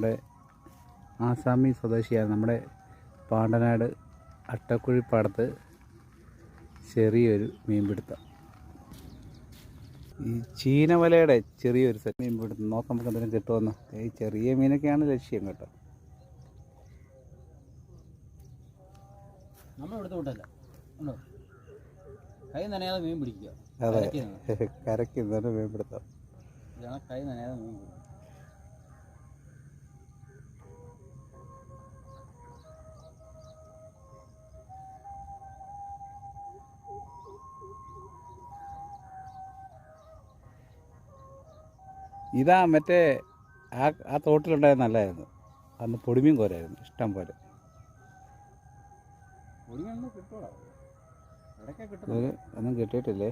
നമ്മുടെ ആസാമി സ്വദേശിയാണ് നമ്മുടെ പാണ്ടനാട് അട്ടക്കുഴിപ്പാടത്ത് ചെറിയൊരു മീൻപിടുത്തം. ഈ ചീനവലയുടെ ചെറിയൊരു സെറ്റ് മീൻപിടുത്തം. നോക്കാം നമുക്ക് എന്തെങ്കിലും കിട്ടുമെന്ന്. ഈ ചെറിയ മീനൊക്കെയാണ് ലക്ഷ്യം കേട്ടോ. മീൻ അതെ. കരയ്ക്ക് നിന്ന്. കരയ്ക്ക് ഇന്നൊരു മീൻപിടുത്തം. ഇതാണ് കൈ നനയാതെ മീൻ പിടിക്കുക. ഇതാ മറ്റേ ആ ആ തോട്ടിലുണ്ടായത് നല്ലതായിരുന്നു. അന്ന് പൊടിമീൻ കോരായിരുന്നു ഇഷ്ടം പോലെ. ഒന്നും കിട്ടിയിട്ടില്ലേ?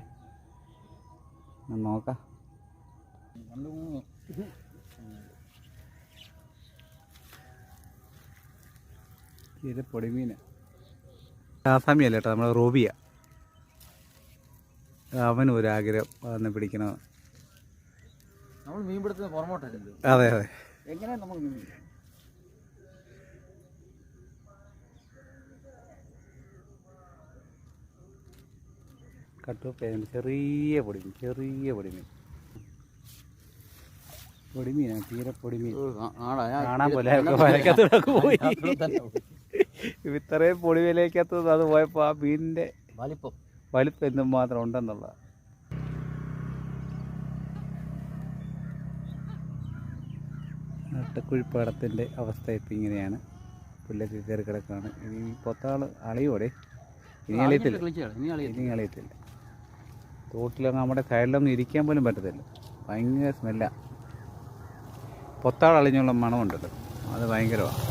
നോക്ക. ഇത് പൊടിമീൻ. ആസാമിയല്ല കേട്ടോ നമ്മുടെ റോബിയ. അവനും ഒരു ആഗ്രഹം വന്ന് പിടിക്കണം? നമ്മൾ പുറമോട്ടല്ലേ അതെ അതെ. എങ്ങനെ നമ്മൾ മീൻ ചെറിയ പൊടിമീൻ ചെറിയ പൊടിമീൻ പൊടിമീനാണ് തീരെ പൊടിമീൻ ആടാ, കാണാൻ പോലെ ഇതിനകത്ത് പോയി. പൊടി. ഇത്രയും പൊടിവിലേക്കത്തത് അത് പോയപ്പോൾ ആ മീനിന്റെ വലിപ്പം. വലിപ്പം എന്തും മാത്രം അട്ടക്കുഴിപ്പാടത്തിന്റെ അവസ്ഥ ഇപ്പം ഇങ്ങനെയാണ്. പുല്ലൊക്കെ കയറി കിടക്കുകയാണ്. ഇനി പൊത്താൾ അളിയോടെ. ഇനി അളിയത്തില്ല. ഇനി അളിയത്തില്ല. തോട്ടിലൊന്നും നമ്മുടെ സൈഡിലൊന്നും ഇരിക്കാൻ പോലും പറ്റത്തില്ല. ഭയങ്കര സ്മെല്ല. പൊത്താൾ അളിഞ്ഞുള്ള മണമുണ്ടല്ലോ. അത് ഭയങ്കരമാണ്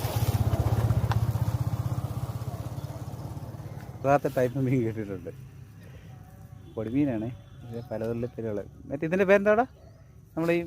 ഇപ്പോഴത്തെ ടൈപ്പ് മീൻ കിട്ടിയിട്ടുണ്ട്. പൊടിമീനാണ് ഇത് പലതരത്തിലുള്ള മറ്റേ ഇതിന്റെ പേരെന്താടാ? നമ്മുടെ ഈ